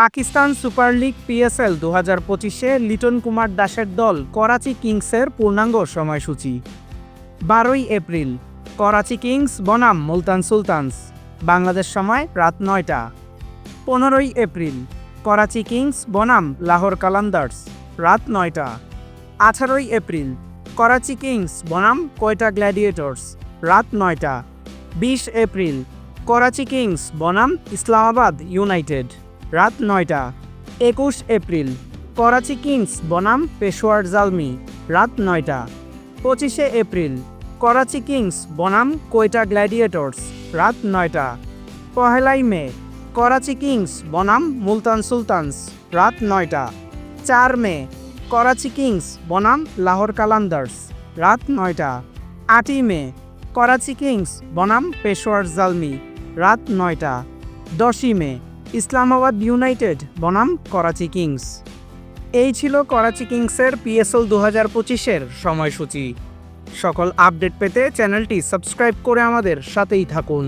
Pakistan super league PSL দু হাজার পঁচিশে লিটন কুমার দাসের দল করাচি কিংসের পূর্ণাঙ্গ সময়সূচি। বারোই এপ্রিল, করাচি কিংস বনাম মুলতান সুলতানস। বাংলাদেশ সময় রাত নয়টা। পনেরোই এপ্রিল, করাচি কিংস বনাম লাহোর কালান্দার্স, রাত নয়টা। আঠারোই এপ্রিল, করাচি কিংস বনাম কয়টা গ্ল্যাডিয়েটর্স, রাত নয়টা। বিশ এপ্রিল, করাচি কিংস বনাম ইসলামাবাদ ইউনাইটেড। রাত নয়টা, একুশ এপ্রিল, করাচি কিংস বনাম পেশোয়ার জালমি, রাত নয়টা, পঁচিশে এপ্রিল, করাচি কিংস বনাম কোয়টা গ্ল্যাডিয়েটর্স, রাত নয়টা, পহেলাই মে, করাচি কিংস বনাম মুলতান সুলতানস, রাত নয়টা, চার মে, করাচি কিংস বনাম লাহোর কালান্দার্স, রাত নয়টা, আটই মে, করাচি কিংস বনাম পেশোয়ার জালমি, রাত নয়টা, দশই মে ইসলামাবাদ ইউনাইটেড, বনাম করাচি কিংস। এই ছিল করাচি কিংসের পিএসএল দু হাজার পঁচিশের সময়সূচি। সকল আপডেট পেতে চ্যানেলটি সাবস্ক্রাইব করে আমাদের সাথেই থাকুন।